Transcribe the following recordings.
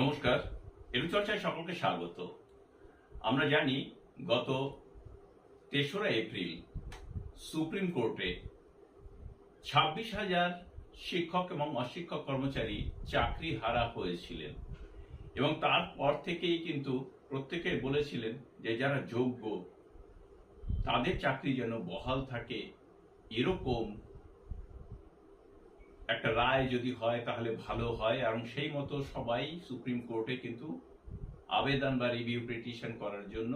নমস্কার এলু চর্চায় সকলকে স্বাগত। আমরা জানি গত তেসরা এপ্রিল সুপ্রিম কোর্টে ছাব্বিশ হাজার শিক্ষক এবং অশিক্ষক কর্মচারী চাকরি হারা হয়েছিলেন এবং তারপর থেকেই কিন্তু প্রত্যেকে বলেছিলেন যে যারা যোগ্য, তাদের চাকরি যেন বহাল থাকে এরকম একটা রায় যদি হয় তাহলে ভালো হয়, এবং সেই মতো সবাই সুপ্রিম কোর্টে কিন্তু আবেদন বা রিভিউ পিটিশন করার জন্য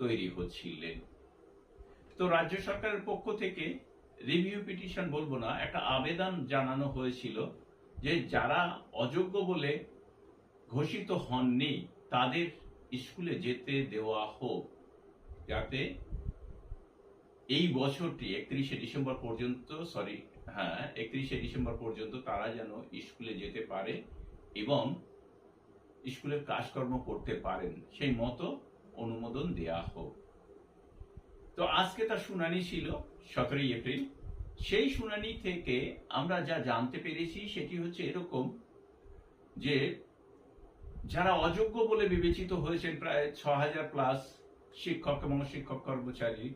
তৈরি হচ্ছিলেন। তো রাজ্য সরকারের পক্ষ থেকে রিভিউ পিটিশন বলব না, একটা আবেদন জানানো হয়েছিল যে যারা অযোগ্য বলে ঘোষিত হননি তাদের স্কুলে যেতে দেওয়া হোক, যাতে এই বছরটি একত্রিশে ডিসেম্বর পর্যন্ত সরি হ্যাঁ একত্রিশে ডিসেম্বর পর্যন্ত তারা যেন স্কুলে যেতে পারে এবং স্কুলের কাজকর্ম করতে পারেন, সেই মতো অনুমোদন দেয়া হোক। তো আজকে তার শুনানি ছিল সতেরোই এপ্রিল। সেই শুনানি থেকে আমরা যা জানতে পেরেছি সেটি হচ্ছে এরকম যে যারা অযোগ্য বলে বিবেচিত হয়েছেন প্রায় ছ হাজার প্লাস শিক্ষক এবং শিক্ষক কর্মচারী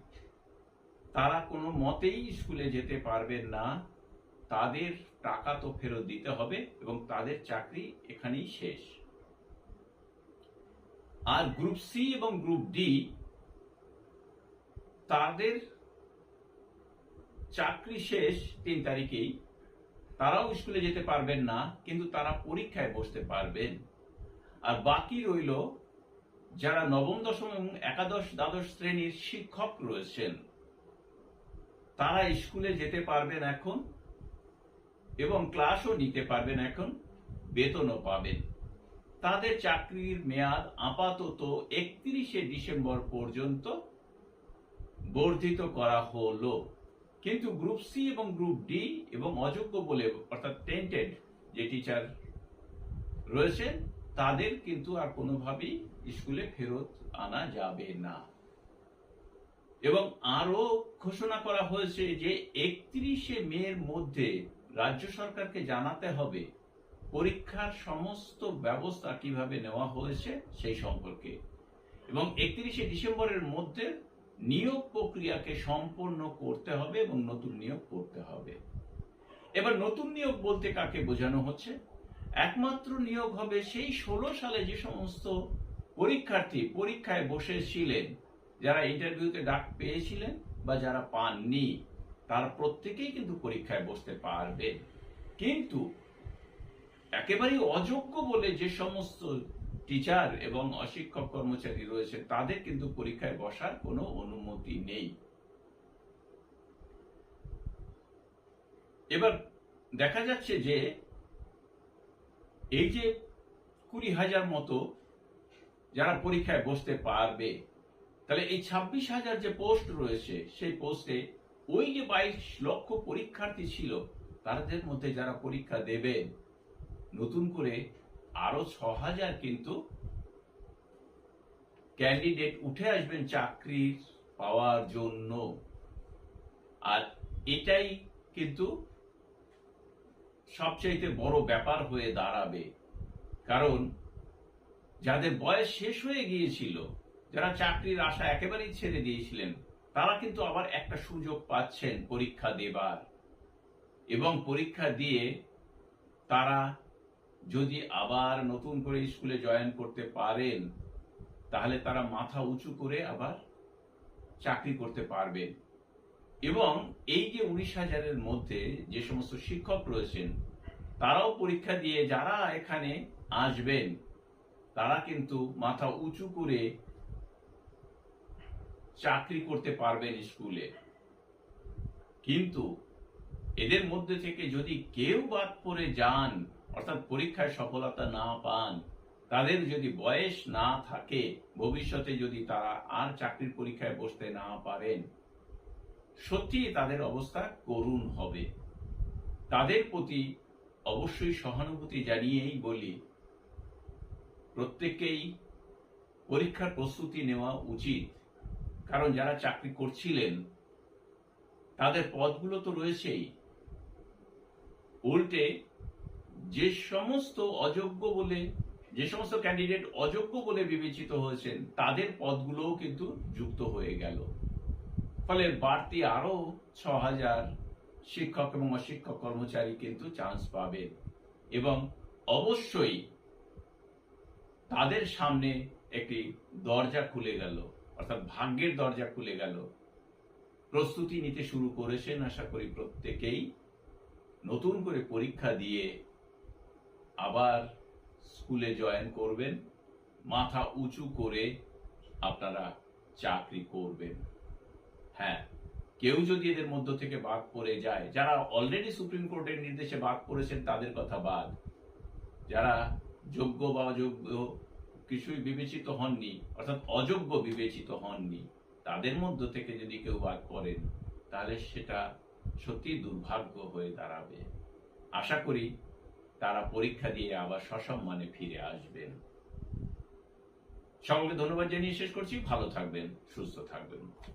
তারা কোনো মতেই স্কুলে যেতে পারবেন না। তাদের টাকা তো ফেরত দিতে হবে এবং তাদের চাকরি এখানেই শেষ। আর গ্রুপ সি এবং গ্রুপ ডি তাদের চাকরি শেষ তিন তারিখেই। তারাও স্কুলে যেতে পারবেন না, কিন্তু তারা পরীক্ষায় বসতে পারবেন। আর বাকি রইল যারা নবম, দশম এবং একাদশ, দ্বাদশ শ্রেণির শিক্ষক রয়েছেন। তারা স্কুলে যেতে পারবেন এখন এবং ক্লাসও নিতে পারবেন এখন, বেতনও পাবেন। তাদের চাকরির মেয়াদ আপাতত একত্রিশে ডিসেম্বর পর্যন্ত বর্ধিত করা হলো। কিন্তু গ্রুপ সি এবং গ্রুপ ডি এবং অযোগ্য বলে, অর্থাৎ টেন্টেড যে টিচার রয়েছে, তাদের কিন্তু আর কোনোভাবেই স্কুলে ফেরত আনা যাবে না। এবং আরও ঘোষণা করা হয়েছে যে একত্রিশে মের মধ্যে রাজ্য সরকারকে জানাতে হবে পরীক্ষার সমস্ত ব্যবস্থা কীভাবে নেওয়া হয়েছে সেই সম্পর্কে। এবং একত্রিশে ডিসেম্বরের মধ্যে নিয়োগ প্রক্রিয়াকে সম্পন্ন করতে হবে এবং নতুন নিয়োগ করতে হবে। এবার নতুন নিয়োগ বলতে কাকে বোঝানো হচ্ছে? একমাত্র নিয়োগ হবে সেই ষোলো সালে যে সমস্ত পরীক্ষার্থী পরীক্ষায় বসেছিলেন যারা ইন্টারভিউতে ডাক পেয়েছিলেন বা যারা পাননি, তারা প্রত্যেকেই কিন্তু পরীক্ষায় বসতে পারবে। কিন্তু একেবারেই অযোগ্য বলে যে সমস্ত টিচার এবং অশিক্ষক কর্মচারী রয়েছে, তাদের কিন্তু পরীক্ষায় বসার কোনো অনুমতি নেই। এবার দেখা যাচ্ছে যে এই যে কুড়ি হাজার মতো যারা পরীক্ষায় বসতে পারবে তাহলে এই ছাব্বিশ হাজার যে পোস্ট রয়েছে, সেই পোস্টে ওই যে বাইশ লক্ষ পরীক্ষার্থী ছিল, তাদের মধ্যে যারা পরীক্ষা দেবে, নতুন করে আরও ছ হাজার কিন্তু ক্যান্ডিডেট উঠে আসবেন চাকরি পাওয়ার জন্য। আর এটাই কিন্তু সবচাইতে বড় ব্যাপার হয়ে দাঁড়াবে। কারণ যাদের বয়স শেষ হয়ে গিয়েছিল যারা চাকরির আশা একেবারেই ছেড়ে দিয়েছিলেন, তারা কিন্তু আবার একটা সুযোগ পাচ্ছেন পরীক্ষা দেবার। এবং পরীক্ষা দিয়ে তারা যদি আবার নতুন করে স্কুলে জয়েন করতে পারেন, তাহলে তারা মাথা উঁচু করে আবার চাকরি করতে পারবেন। এবং এই যে উনিশ হাজারের মধ্যে যে সমস্ত শিক্ষক রয়েছেন, তারাও পরীক্ষা দিয়ে যারা এখানে আসবেন, তারা কিন্তু মাথা উঁচু করে চাকরি করতে পারবেন স্কুলে। কিন্তু এদের মধ্যে থেকে যদি কেউ বাদ পড়ে যান, অর্থাৎ পরীক্ষায় সফলতা না পান, তাদের যদি বয়স না থাকে, ভবিষ্যতে যদি তারা আর চাকরির পরীক্ষায় বসতে না পারেন, সত্যি তাদের অবস্থা করুণ হবে। তাদের প্রতি অবশ্যই সহানুভূতি জানিয়েই বলি প্রত্যেকেই পরীক্ষার প্রস্তুতি নেওয়া উচিত। কারণ যারা চাকরি করছিলেন, তাদের পদগুলো তো রয়েছেই। উল্টে, যে সমস্ত অযোগ্য বলে, যে সমস্ত ক্যান্ডিডেট অযোগ্য বলে বিবেচিত হয়েছেন, তাদের পদগুলোও কিন্তু যুক্ত হয়ে গেল। ফলে বাড়তি আরও ছ হাজার শিক্ষক এবং অশিক্ষক কর্মচারী কিন্তু চান্স পাবেন। এবং অবশ্যই তাদের সামনে একটি দরজা খুলে গেল। অর্থাৎ ভাগ্যের দরজা খুলে গেল। প্রস্তুতি নিতে শুরু করেছেন আশা করি প্রত্যেকেই। নতুন করে পরীক্ষা দিয়ে আবার স্কুলে জয়েন করবেন। মাথা উঁচু করে আপনারা চাকরি করবেন। হ্যাঁ কেউ যদি এদের মধ্য থেকে বাদ পড়ে যায়, যারা অলরেডি সুপ্রিম কোর্টের নির্দেশে বাদ পড়েছেন তাদের কথা বাদ। যারা যোগ্য বা অযোগ্য কিছুই বিবেচিত হননি, অর্থাৎ অযোগ্য বিবেচিত হননি, তাদের মধ্য থেকে যদি কেউ বাদ পড়েন, তাহলে সেটা সত্যি দুর্ভাগ্য হয়ে দাঁড়াবে। আশা করি তারা পরীক্ষা দিয়ে আবার সসম্মানে ফিরে আসবেন। সকলকে ধন্যবাদ জানিয়ে শেষ করছি। ভালো থাকবেন, সুস্থ থাকবেন।